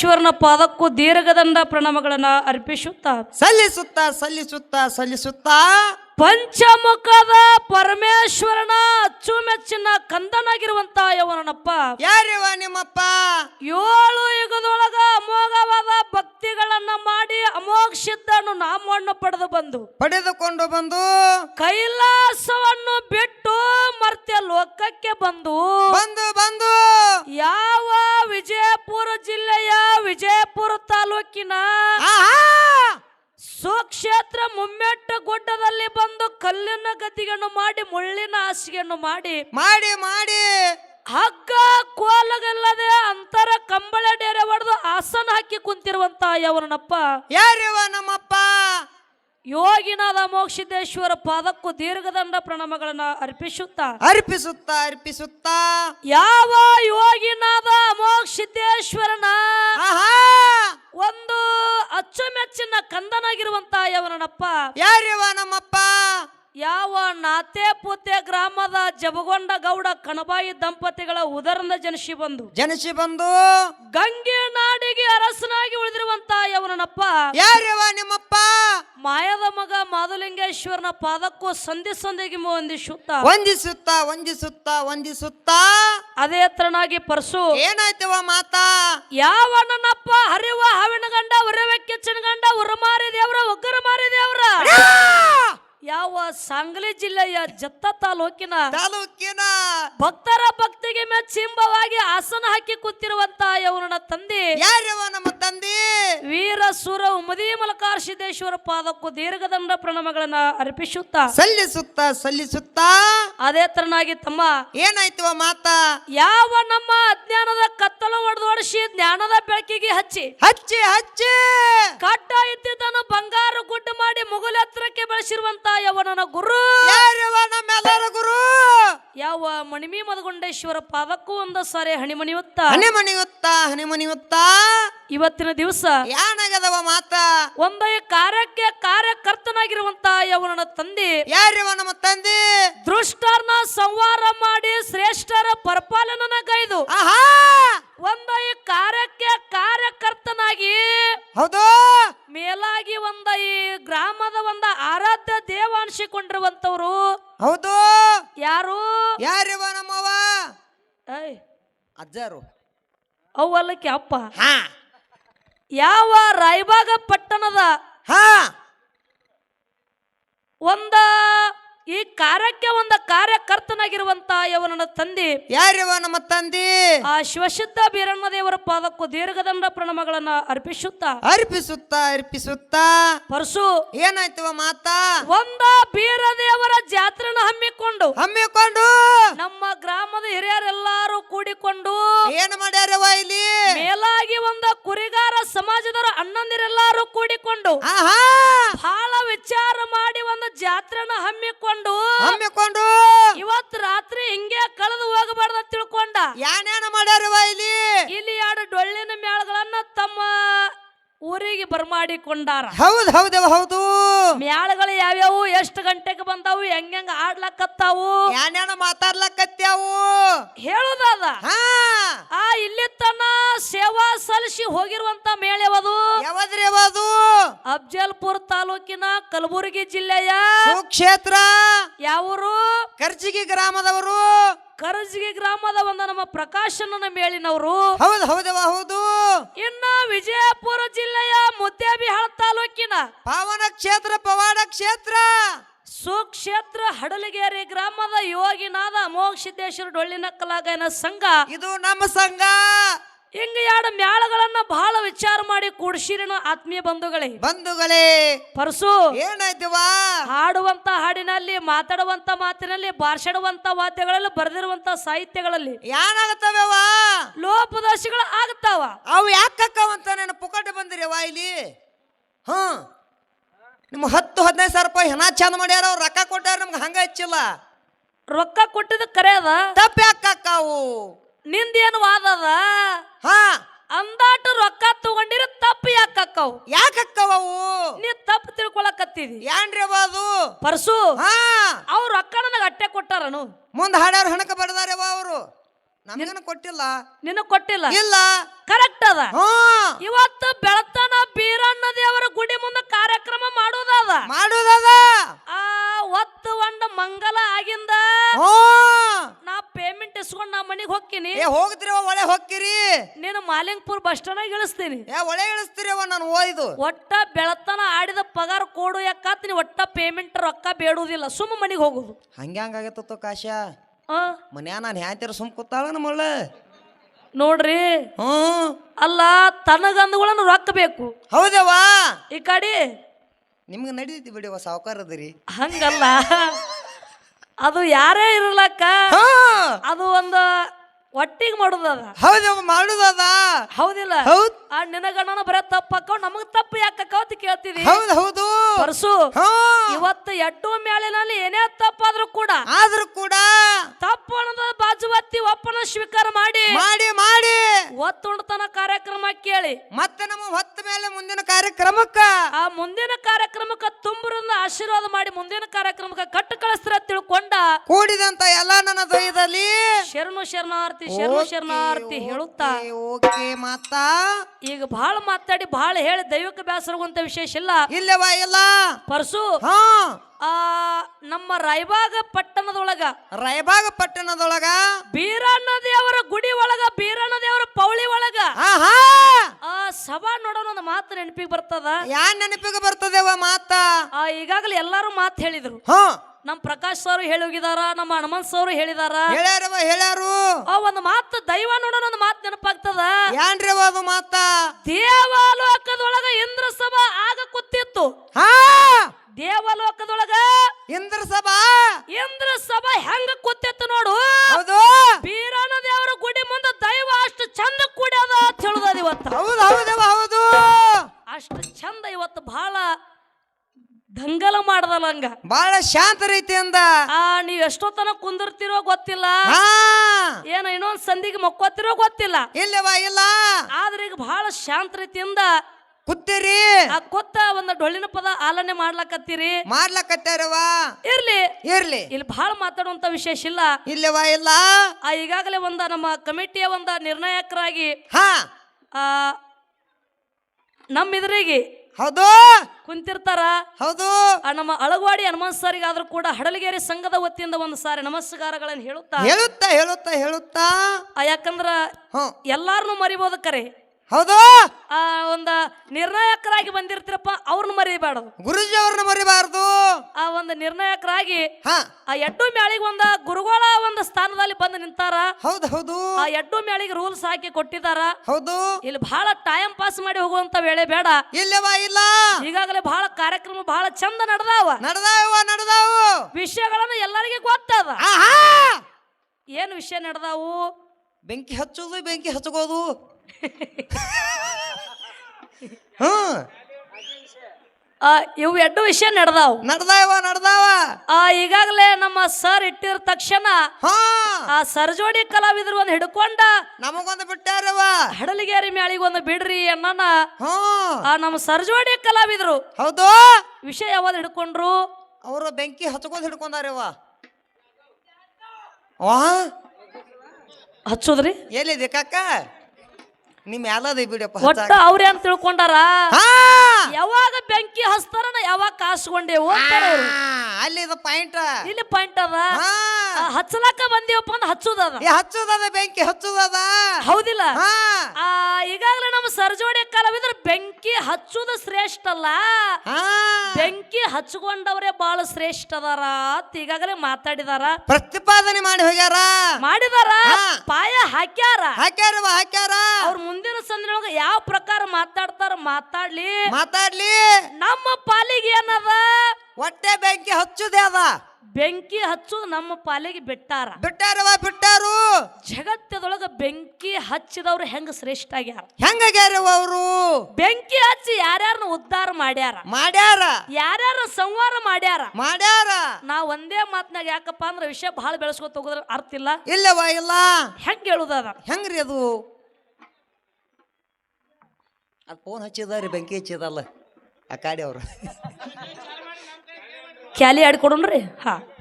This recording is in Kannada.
ಮುಮ್ಮೇಶ್ವರನ ಪಾದಕ್ಕೂ ದೀರ್ಘದಂಡ ಪ್ರಣಾಮಗಳನ್ನ ಅರ್ಪಿಸುತ್ತಾ ಸಲ್ಲಿಸುತ್ತಾ ಸಲ್ಲಿಸುತ್ತಾ ಸಲ್ಲಿಸುತ್ತಾ. ಪಂಚಮುಖದ ಪರಮೇಶ್ವರನ ಅಚ್ಚುಮೆಚ್ಚಿನ ಕಂದನಾಗಿರುವಂತ ಯವನಪ್ಪ ಯಾರಿವ ನಿಮ್ಮಪ್ಪ? ಏಳು ಯುಗದೊಳಗ ಅಮೋಘವಾದ ಭಕ್ತಿಗಳನ್ನ ಮಾಡಿ ಅಮೋಘ ಸಿದ್ಧನು ನಾಮವನ್ನು ಪಡೆದು ಬಂದು ಪಡೆದುಕೊಂಡು ಬಂದು ಕೈಲಾಸವನ್ನು ಬಿಟ್ಟು ಮರ್ತ್ಯ ಲೋಕಕ್ಕೆ ಬಂದು ಬಂದು ಬಂದು. ಯಾವ ವಿಜಯಪುರ ಜಿಲ್ಲೆಯ ವಿಜಯಪುರ ತಾಲೂಕಿನ ಸ್ವಕ್ಷೇತ್ರ ಸುಕ್ಷೇತ್ರ ಮುಮ್ಮೆಟ್ಟ ಗುಡ್ಡದಲ್ಲಿ ಬಂದು ಕಲ್ಲಿನ ಗದ್ದಿಗೆಯನ್ನು ಮಾಡಿ ಮುಳ್ಳಿನ ಹಾಸಿಗೆಯನ್ನು ಮಾಡಿ ಮಾಡಿ ಮಾಡಿ. ಹಗ್ಗ ಕೋಲಗಲ್ಲದೆ ಅಂತರ ಕಂಬಳ ಡೇರೆ ಹೊಡೆದು ಆಸನ ಹಾಕಿ ಕುಂತಿರುವಂತ ಯವನಪ್ಪ ಯಾರಿವ ನಮ್ಮಪ್ಪ? ಯೋಗಿನಾದ ಮೋಕ್ಷಿದೇಶ್ವರ ಪಾದಕ್ಕೂ ದೀರ್ಘದಂಡ ಪ್ರಣಾಮಗಳನ್ನ ಅರ್ಪಿಸುತ್ತಾ. ಅರ್ಪಿಸುತ್ತಾ ಅರ್ಪಿಸುತ್ತಾ. ಯಾವ ಯೋಗಿನಾದ ಒಂದು ಅಚ್ಚುಮೆಚ್ಚಿನ ಕಂದನಾಗಿರುವಂತ ಯವನಪ್ಪ ಯಾರಿವ ನಮ್ಮಪ್ಪ? ಯಾವ ನಾತೆ ಪೂತೆ ಗ್ರಾಮದ ಜಬಗೊಂಡ ಗೌಡ ಕಣಬಾಯಿ ದಂಪತಿಗಳ ಉದರನ ಜನಿಸಿ ಬಂದು. ಜನಿಸಿ ಬಂದು? ಗಂಗೆ ನಾಡಿಗೆ ಅರಸನಾಗಿ ಉಳಿದಿರುವಂತ ಯವನಪ್ಪ ಯಾರಿವ ನಿಮ್ಮಪ್ಪ? ಮಾಯದ ಮಗ ಮಾಧುಲಿಂಗೇಶ್ವರನ ಪಾದಕ್ಕೂ ಸಂಧಿ ಸಂಧಿಗೆ ವಂದಿಸುತ್ತ ವಂದಿಸುತ್ತಾ ವಂದಿಸುತ್ತಾ ವಂದಿಸುತ್ತಾ ಅದೇ ತರನಾಗಿ ಪರಸು ಏನಾಯ್ತವ ಮಾತಾ? ಯಾವ ನನ್ನಪ್ಪ ಹರಿವ ಹಾವಿನ ಗಂಡ ಕೆಚ್ಚಿನ ಗಂಡ ಉರಮಾರಿ ದೇವ್ರ ಒಗ್ಗರ ಮಾರಿ ದೇವ್ರ ಸಾಂಗ್ಲಿ ಜಿಲ್ಲೆಯ ಜತ್ತ ತಾಲೂಕಿನ ತಾಲೂಕಿನ ಭಕ್ತರ ಭಕ್ತಿಗೆ ಮೆಚ್ಚಿಂಬವಾಗಿ ಆಸನ ಹಾಕಿ ಕೂತಿರುವಂತ ಯವನ ತಂದೆ ಯಾರವ ನಮ್ಮ ತಂದೆ? ವೀರ ಸೂರ ಉಮದಿ ಮಲಕಾರ ಸಿದ್ದೇಶ್ವರ ಪಾದಕ್ಕೂ ದೀರ್ಘದಂಡ ಪ್ರಣಾಮಗಳನ್ನ ಅರ್ಪಿಸುತ್ತ ಸಲ್ಲಿಸುತ್ತಾ ಸಲ್ಲಿಸುತ್ತಾ? ಅದೇ ತರನಾಗಿ ತಮ್ಮ ಏನಾಯ್ತು ಮಾತಾ? ಯಾವ ನಮ್ಮ ಅಜ್ಞಾನದ ಕತ್ತಲು ಒಡೆದೊಡಿಸಿ ಜ್ಞಾನದ ಬೆಳಕಿಗೆ ಹಚ್ಚಿ ಹಚ್ಚಿ ಹಚ್ಚಿ! ಕಟ್ಟ ಇದ್ದಿದ್ದನ್ನು ಬಂಗಾರ ಗುಡ್ಡ ಮಾಡಿ ಮುಗುಲೆತ್ತರಕ್ಕೆ ಬೆಳೆಸಿರುವಂತ ಯವನನ ಗುರು. ನಮ್ಮೆಲ್ಲರ ಗುರು? ಯಾವ ಮಣಿಮಿ ಮದಗೊಂಡೇಶ್ವರ ಪಾದಕ್ಕೂ ಒಂದ ಸಾರಿ ಹಣಿಮಣಿಯುತ್ತ? ಹಣಿ ಮಣಿಯುತ್ತ ಹನಿ ಮಣಿಯುತ್ತ ಇವತ್ತಿನ ದಿವಸ ಯಾನಾಗದವ ಮಾತಾ? ಒಂದ ಕಾರ್ಯಕ್ಕೆ ಕಾರ್ಯಕರ್ತನಾಗಿರುವಂತ ಯವನ ತಂದೆ. ಯಾರ್ಯವ ನಮ್ಮ ತಂದೆ? ದೃಷ್ಟರ್ನ ಸಂವಾರ ಮಾಡಿ ಶ್ರೇಷ್ಠರ ಪರಿಪಾಲನನ ಗೈದು ಆಹಾ! ಒಂದು ಕಾರ್ಯಕ್ಕೆ ಕಾರ್ಯಕರ್ತನಾಗಿ ಹೌದು. ಅಜ್ಜಾರು. ಅವಲಕ್ಕೆ ಅಪ್ಪ. ಹಾ. ಯಾವ ರಾಯಬಾಗ ಪಟ್ಟಣದ? ಹಾ. ಒಂದ ಈ ಕಾರ್ಯಕ್ಕೆ ಒಂದ ಕಾರ್ಯಕರ್ತನಾಗಿರುವಂತ ಯವನನ ತಂದೆ. ಯಾರಿವ ನಮ್ಮ ತಂದಿ? ಆ ಶಿವಶುದ್ಧ ಬೀರಣ್ಣ ದೇವರ ಪಾದಕ್ಕೂ ದೀರ್ಘದಂಡ ಪ್ರಣಾಮಗಳನ್ನ ಅರ್ಪಿಸುತ್ತ. ಅರ್ಪಿಸುತ್ತಾ ಅರ್ಪಿಸುತ್ತಾ. ಪರಸು. ಏನಾಯ್ತವ ಮಾತಾ? ಒಂದ ಬೀರದೇವರ ತಿಳ್ಕೊಂಡ ಯಾನ್ಯಾನ ಮಾಡ್ಯಾರವ ಇಲ್ಲಿ? ಇಲ್ಲಿ ಎರಡು ಡೊಳ್ಳಿನ ಮೇಳಗಳನ್ನ ತಮ್ಮ ಊರಿಗೆ ಬರ್ಮಾಡಿಕೊಂಡಾರ. ಹೌದ್ ಹೌದವ ಹೌದು. ಮ್ಯಾಳಗಳು ಯಾವ್ಯಾವು ಎಷ್ಟು ಗಂಟೆಗೆ ಬಂದಾವು ಹೆಂಗ್ ಆಡ್ಲಕತ್ತಾವು? ಏನೇನ ಮಾತಾಡ್ಲಕತ್ಯಾವು ಹೇಳುದಾದ? ಆ ಇಲ್ಲಿ ತನ್ನ ಸೇವಾ ಸಲ್ಲಿಸಿ ಹೋಗಿರುವಂತ ಮೇಳ ಯಾವದು? ಯಾವದ್ರಿ ಯಾವದು ಅಫ್ಜಲ್ಪುರ್ ತಾಲೂಕಿನ ಕಲಬುರಗಿ ಜಿಲ್ಲೆಯ ಕ್ಷೇತ್ರ ಯಾವರು? ಕರ್ಜಿಗಿ ಗ್ರಾಮದವರು. ಕರ್ಜಿಗಿ ಗ್ರಾಮದ ಒಂದು ನಮ್ಮ ಪ್ರಕಾಶನ ಮೇಳಿನವರು ಹೌದು ಹೌದು ಹೌದು. ಇನ್ನ ವಿಜಯಪುರ ಜಿಲ್ಲೆಯ ಮುದ್ದೇಬಿಹಾಳ ತಾಲೂಕಿನ ಪಾವನ ಕ್ಷೇತ್ರ ಪವಾಡ ಕ್ಷೇತ್ರ. ಸುಕ್ಷೇತ್ರ ಹಡಲಗೇರಿ ಗ್ರಾಮದ ಯೋಗಿನಾದ ಮೋಕ್ಷಿದ್ದೇಶ್ವರ ಸಿದ್ದೇಶ್ವರ ಡೊಳ್ಳಿನ ಕಲಾಗಾಯನ ಸಂಘ. ಇದು ನಮ್ಮ ಸಂಘ. ಹಿಂಗ ಎರಡು ಮ್ಯಾಳಗಳನ್ನ ಬಹಳ ವಿಚಾರ ಮಾಡಿ ಕೂಡ್ಸಿರಿನ ಆತ್ಮೀಯ ಬಂಧುಗಳೇ? ಬಂಧುಗಳೇ ಪರಸು ಏನಾಯ್ತವಾ? ಹಾಡುವಂತ ಹಾಡಿನಲ್ಲಿ ಮಾತಾಡುವಂತ ಮಾತಿನಲ್ಲಿ ಭಾಷಣವಂತ ವಾದ್ಯಗಳಲ್ಲಿ ಬರೆದಿರುವಂತ ಸಾಹಿತ್ಯಗಳಲ್ಲಿ ಏನಾಗತ್ತವ್ಯವ ಲೋಪದೋಷಗಳು ಆಗ್ತಾವ. ಅವು ಯಾಕಕ್ಕವಂತ ನನ್ನ ಪುಕಟ ಬಂದಿರವ ಇಲ್ಲಿ? ಹ್ಮ್ ನಿಮ್ಮ ಹತ್ತು ಹದಿನೈದು ಸಾವಿರ ರೂಪಾಯಿ ಹೆಣ ಚಂದ ಮಾಡ್ಯಾರ ಅವ್ರು ರೊಕ್ಕ ಕೊಟ್ಟಾರ ನಮ್ಗೆ ಹಂಗ ಹಚ್ಚಿಲ್ಲ. ರೊಕ್ಕ ಕೊಟ್ಟಿದ ಕರೆ ಅದ. ತಪ್ಪ ಯಾಕಾವು ನಿಂದೇನು ವಾದದ ಹಾ. ಅಂದಾಟ ರೊಕ್ಕ ತಗೊಂಡಿರ ತಪ್ಪು ಯಾಕೆ ಅಕ್ಕವು? ಯಾಕೆ ಅಕ್ಕವ ಅವು? ನೀ ತಪ್ಪು ತಿಳ್ಕೊಳಕತ್ತಿದಿ. ಏನ್ರಿ ಅವ ಅದು? ಪರ್ಸು ಹಾ. ಅವ್ರ ರೊಕ್ಕ ನನಗೆ ಅಟ್ಟೆ ಕೊಟ್ಟಾರನು. ಮುಂದೆ ಹಾಡ್ಯಾರ ಹಣಕ್ಕೆ ಬಡದಾರೆ ಅವರು. ನನಗೇನು ಕೊಟ್ಟಿಲ್ಲ. ನಿನ್ನ ಕೊಟ್ಟಿಲ್ಲ? ಇಲ್ಲ. ಕರೆಕ್ಟ್ ಅದ? ಹಾ ಇವತ್ತು ಬೆಳತನ ಬೀರಣ್ಣ ದೇವರ ಗುಡಿ ಮುಂದೆ ಕಾರ್ಯಕ್ರಮ ಮಾಡೋದದ. ಮಾಡೋದದ. ಆ ಒತ್ತು ಒಂದು ಮಂಗಲ ಆಗಿಂದ ಹಾ ಇಳಿಸ್ಕೊಂಡು ನಾ ಮನೆಗೆ ಹೋಗ್ತೀನಿ. ಏ ಹೋಗ್ತೀರಿ ಒಳ್ಳೆ ಹೊಕ್ಕಿರಿ ನೀನು ಮಾಲಿಂಗ್ಪುರ್ ಬಸ್ ಸ್ಟಾಂಡ್ ಇಳಿಸ್ತೀನಿ. ಒಳೆ ಒಳ್ಳೆ ಇಳಿಸ್ತೀರಿ ನಾನು ಓಯ್ದು ಒಟ್ಟ ಬೆಳತನ ಆಡಿದ ಪಗಾರ ಕೊಡು ಯಾಕಾತ್ ನೀ ಒಟ್ಟ ಪೇಮೆಂಟ್ ರೊಕ್ಕ ಬೇಡುವುದಿಲ್ಲ ಸುಮ್ಮ ಮನೆಗೆ ಹೋಗುದು. ಹಂಗೆ ಹಂಗಾಗತ್ತ ಕಾಶ. ಆ? ಮನ್ಯಾಗ ನಾನು ಹ್ಯಾಂತಿರ ಸುಮ್ ಕೂತಾಳ ನಮ್ಮಳ್ಳ ನೋಡ್ರಿ. ಹ್ಞೂ. ಅಲ್ಲ ತನಗಂದುಗಳನ್ನು ರೊಕ್ಕ ಬೇಕು. ಹೌದವ್ವ. ಈ ಕಡೆ? ನಿಮ್ಗೆ ನಡೀತಿ ಬಿಡಿ ಅವ ಹಂಗಲ್ಲ. ಅದು ಯಾರೇ ಇರಲಕ್ಕ ಹಾ. ಅದು ಒಂದು ಒಟ್ಟಿಗೆ ಮಾಡುದದ. ಹೌದು ಮಾಡುದದ. ಹೌದಿಲ್ಲ? ಹೌದ್. ಆ ನಿನಗಣ್ಣನ ಬರೇ ತಪ್ಪು ಹಾಕವ್ ನಮಗ್ ತಪ್ಪು ಯಾಕಕ್ಕ ಅಂತ ಕೇಳ್ತಿದಿ ಹೌದು ಹೌದು. ಪರಸು ಹಾ. ಇವತ್ತು ಎಟ್ಟು ಮೇಳಿನಲ್ಲಿ ಏನೇ ತಪ್ಪಾದ್ರೂ ಕೂಡ ಆದ್ರೂ ಕೂಡ ತಪ್ಪು ಅನ್ನೋದು ಬಾಜುವತ್ತಿ ಒಪ್ಪನ ಸ್ವೀಕಾರ ಮಾಡಿ. ಮಾಡಿ ಮಾಡಿ. ಒತ್ತುಂಡತನ ಕಾರ್ಯಕ್ರಮ ಕೇಳಿ. ಮತ್ತೆ ನಮ್ಮ ಹೊತ್ತ ಮೇಲೆ ಮುಂದಿನ ಕಾರ್ಯಕ್ರಮಕ್ಕ ಕೂಡಿದಂತ ಎಲ್ಲ ನನ್ನ ದೈದಲ್ಲಿ ಶರಣು ಶರಣಾರ್ಥಿ ಶರಣು ಶರಣಾರ್ಥಿ ಹೇಳುತ್ತಾ. ಓಕೆ ಮಾತ. ಈಗ ಬಹಳ ಮಾತಾಡಿ ಬಹಳ ಹೇಳಿ ದೈವಿಕ ಬೇಸರಗುವಂತ ವಿಶೇಷ ಇಲ್ಲ. ಇಲ್ಲವ ಇಲ್ಲ. ಪರ್ಸು ಹಾ. ಆ ನಮ್ಮ ರಾಯಬಾಗ ಪಟ್ಟಣದೊಳಗ. ರಾಯಬಾಗ ಪಟ್ಟಣದೊಳಗ. ಬೀರಣ್ಣ ದೇವರ ಗುಡಿ ಒಳಗ ಬೀರಣ್ಣ ದೇವರ ಪೌಳಿ ಒಳಗ. ಆ ಸಭಾ ನೋಡೋಣ ಒಂದು ಮಾತು ನೆನಪಿಗೆ ಬರ್ತದ. ಯಾ ನೆನಪಿಗೆ ಬರ್ತದೆ ಮಾತ? ಈಗಾಗಲೇ ಎಲ್ಲಾರು ಮಾತು ಹೇಳಿದ್ರು. ಹಾ. ನಮ್ಮ ಪ್ರಕಾಶ್ ಸರ್ ಹೇಳಿ ಹೋಗಿದಾರ ನಮ್ಮ ಹನುಮಂತ್ ಸರ್ ಹೇಳಿದಾರ. ಹೇಳ್ಯಾರವ ಹೇಳ್ಯಾರು. ಆ ಒಂದು ಮಾತು ದೈವ ನೋಡೋಣ ಒಂದು ಮಾತು ನೆನಪಾಗ್ತದ? ಯಾನ್ರಿವ ಅದು ಮಾತ? ದೇವಲೋಕದೊಳಗ ಇಂದ್ರ ಸಭಾ ಆಗ ಕೂತಿತ್ತು. ಹಾ? ದೇವಲೋಕದೊಳಗ ಇಂದ್ರ ಸಭಾ ಇಂದ್ರ ಸಭಾ ಹೆಂಗ ಕೂತಿತ್ತು ನೋಡು. ಹೌದು. ಬೀರಣ್ಣ ದೇವರ ಗುಡಿ ಮುಂದೆ ದೈವ ಅಷ್ಟು ಚಂದ ಕೂಡ್ಯದ ಅಂತ ಹೇಳುದ ಇವತ್ತು. ಹೌದು ಹೌದವ ಹೌದು. ಅಷ್ಟು ಚಂದ ಇವತ್ತು ಬಹಳ ದಂಗಲ ಮಾಡ್ದಲ್ಲ ಹಂಗ. ಬಹಳ ಶಾಂತ ರೀತಿಯಿಂದ ಆ ನೀವ್ ಎಷ್ಟೊತ್ತನ ಕುಂದಿರ್ತಿರೋ ಗೊತ್ತಿಲ್ಲ. ಏನ ಇನ್ನೊಂದ್ ಸಂದಿಗೆ ಮಕ್ಕೋತಿರೋ ಗೊತ್ತಿಲ್ಲ. ಇಲ್ಲವಾ ಇಲ್ಲ. ಆದ್ರೆ ಈಗ ಬಹಳ ಶಾಂತ ರೀತಿಯಿಂದ ಕುತ್ತೀರಿ. ಆ ಕೊತ್ತ ಒಂದ್ ಡೊಳ್ಳಿನ ಪದ ಆಲನೆ ಮಾಡ್ಲಕತ್ತೀರಿ. ಮಾಡ್ಲಕತ್ತಾರವ ಇರ್ಲಿ. ಇರ್ಲಿ. ಇಲ್ಲಿ ಬಹಳ ಮಾತಾಡುವಂತ ವಿಶೇಷ ಇಲ್ಲ. ಇಲ್ಲವಾ ಇಲ್ಲ. ಆ ಈಗಾಗಲೇ ಒಂದ ನಮ್ಮ ಕಮಿಟಿಯ ಒಂದ ನಿರ್ಣಾಯಕರಾಗಿ ಹಾ. ಆ ನಮ್ಮ ಎದುರಿಗೆ ಹೌದು. ಕುಂತಿರ್ತಾರ? ಹೌದು. ಆ ನಮ್ಮ ಅಳಗವಾಡಿ ಹನುಮಂತ ಸರಿಗಾದ್ರೂ ಕೂಡ ಹಡಲಗೇರಿ ಸಂಘದ ವತಿಯಿಂದ ಒಂದು ಸಾರಿ ನಮಸ್ಕಾರಗಳನ್ನು ಹೇಳುತ್ತಾ? ಹೇಳುತ್ತಾ ಹೇಳುತ್ತಾ ಹೇಳುತ್ತಾ? ಆ ಯಾಕಂದ್ರ ಎಲ್ಲಾರನು ಮರಿಬೋದು ಕರೆ. ಹೌದು? ಆ ಒಂದು ನಿರ್ಣಾಯಕರಾಗಿ ಬಂದಿರ್ತೀರಪ್ಪ ಅವ್ರನ್ನ ಮರಿಬಾರ್ದು ಗುರುಜಿ ಅವ್ರನ್ನ ಮರಿಬಾರ್ದು. ಆ ಒಂದು ನಿರ್ಣಾಯಕರಾಗಿ ಹಾ. ಆ ಎಡ್ಡು ಮ್ಯಾಳಿಗೆ ಒಂದ ಗುರುಗಳ ಒಂದು ಸ್ಥಾನದಲ್ಲಿ ಬಂದು ನಿಂತಾರ. ಹೌದು ಹೌದು. ಆ ಎಡ್ಡು ಮ್ಯಾಳಿಗೆ ರೂಲ್ಸ್ ಹಾಕಿ ಕೊಟ್ಟಿದಾರ. ಹೌದು. ಇಲ್ಲಿ ಬಹಳ ಟೈಮ್ ಪಾಸ್ ಮಾಡಿ ಹೋಗುವಂತ ವೇಳೆ ಬೇಡ. ಇಲ್ಲವಾ ಇಲ್ಲ. ಈಗಾಗಲೇ ಬಹಳ ಕಾರ್ಯಕ್ರಮ ಬಹಳ ಚಂದ ನಡೆದಾವ. ನಡ್ದಾವ ನಡ್ದಾವು. ವಿಷಯಗಳನ್ನ ಎಲ್ಲರಿಗೂ ಗೊತ್ತದ. ಆಹಾ! ಏನು ವಿಷಯ ನಡೆದಾವು? ಬೆಂಕಿ ಹಚ್ಚೋದು ಬೆಂಕಿ ಹಚ್ಚಗೋದು ಹ್ಮ್ ಆ, ಇವು ಎರಡು ವಿಷಯ ನಡೆದಾವು. ನಡ್ದಾವ ನಡ್ದಾವ. ಆ ಈಗಾಗಲೇ ನಮ್ಮ ಸರ್ ಇಟ್ಟಿರ ತಕ್ಷಣ ಹಾ. ಆ ಸರ್ಜೋಡಿ ಕಲಾವಿದ್ರು ಒಂದು ಹಿಡ್ಕೊಂಡ ನಮಗೊಂದು ಬಿಟ್ಟಾರವ ಹಡಲಿಗೇರಿ ಮ್ಯಾಳಿಗೆ ಒಂದು ಬಿಡ್ರಿ ಅಣ್ಣನ ಹಾ. ಆ ನಮ್ಮ ಸರ್ಜೋಡಿ ಕಲಾವಿದ್ರು. ಹೌದು. ವಿಷಯ ಯಾವ್ದು ಹಿಡ್ಕೊಂಡ್ರು? ಅವರು ಬೆಂಕಿ ಹಚ್ಕೊಂಡ್ ಹಿಡ್ಕೊಂಡಾರವ ವಾ ಹಚ್ಚೋದ್ರಿ? ಎಲ್ಲಿದೆ ಕಾಕ? ನಿಮ್ ಯಾಲದ ಬಿಡಪ್ಪ ಒಟ್ಟ ಅವ್ರೇನ್ ತಿಳ್ಕೊಂಡಾರ? ಯಾವಾಗ ಬೆಂಕಿ ಹಸ್ತಾರ ಯಾವಾಗ ಕಾಸ್ಕೊಂಡೆ ಹೋಗ್ತಾರ ಅವ್ರು? ಅಲ್ಲಿ ಇದು ಪಾಯಿಂಟ್. ಇಲ್ಲಿ ಪಾಯಿಂಟ್ ಅದ? ಹಚ್ಚಲಾಕ ಬಂದಿವಪ್ಪ ಅಂದ್ರೆ ಹಚ್ಚುದದ? ಹಚ್ಚುದದ ಬೆಂಕಿ ಹಚ್ಚುದದ. ಹೌದಿಲ್ಲ? ಈಗಾಗಲೇ ನಮ್ಮ ಸರ್ಜೋಡಿ ಕಲಾವಿದ್ರ ಬೆಂಕಿ ಹಚ್ಚುದ ಶ್ರೇಷ್ಠ ಅಲ್ಲ? ಬೆಂಕಿ ಹಚ್ಕೊಂಡವ್ರೆ ಬಹಳ ಶ್ರೇಷ್ಠ ಅದಾರ ಅಂತ ಈಗಾಗಲೇ ಮಾತಾಡಿದಾರ. ಪ್ರತಿಪಾದನೆ ಮಾಡಿ ಹೋಗ್ಯಾರ. ಮಾಡಿದಾರ? ಪಾಯ ಹಾಕ್ಯಾರ? ಹಾಕ್ಯಾರ ಹಾಕ್ಯಾರ. ಅವ್ರ ಮುಂದಿನ ಸಂದಿನೊಳಗ ಯಾವ ಪ್ರಕಾರ ಮಾತಾಡ್ತಾರ ಮಾತಾಡ್ಲಿ. ಮಾತಾಡ್ಲಿ. ನಮ್ಮ ಪಾಲಿಗೆ ಏನದ? ಹೊಟ್ಟೆ ಬೆಂಕಿ ಹಚ್ಚುದೇ ಅದ. ಬೆಂಕಿ ಹಚ್ಚುದು ನಮ್ಮ ಪಾಲಿಗೆ ಬಿಟ್ಟಾರ. ಬಿಟ್ಟಾರವ ಬಿಟ್ಟಾರು. ಜಗತ್ತದೊಳಗ ಬೆಂಕಿ ಹಚ್ಚಿದವ್ರು ಹೆಂಗ ಶ್ರೇಷ್ಠ ಆಗ್ಯಾರ? ಹೆಂಗಾಗ್ಯಾರವ ಅವರು ಬೆಂಕಿ ಹಚ್ಚಿ ಯಾರ್ಯಾರನ್ನ ಉದ್ಧಾರ ಮಾಡ್ಯಾರ? ಮಾಡ್ಯಾರ. ಯಾರ್ಯಾರ ಸಂವಾರ ಮಾಡ್ಯಾರ? ಮಾಡ್ಯಾರ. ನಾ ಒಂದೇ ಮಾತ್ನಾಗ ಯಾಕಪ್ಪ ಅಂದ್ರೆ ವಿಷಯ ಬಹಳ ಬೆಳೆಸ್ಕೊತ ಹೋಗೋದ್ರ ಅರ್ಥ ಇಲ್ಲ. ಇಲ್ಲವಾ ಇಲ್ಲ. ಹೆಂಗ್ ಹೇಳುದದ ಹೆಂಗ್ರಿ ಅದು? ಅದು ಫೋನ್ ಹಚ್ಚಿದಾರಿ ಬೆಂಕಿ ಹಚ್ಚಿದಲ್ಲ ಆ ಕಾಡಿ ಅವರು. ಕ್ಯಾಲಿ ಆಡ್ಕೊಡೋಣ್ರಿ? ಹಾ.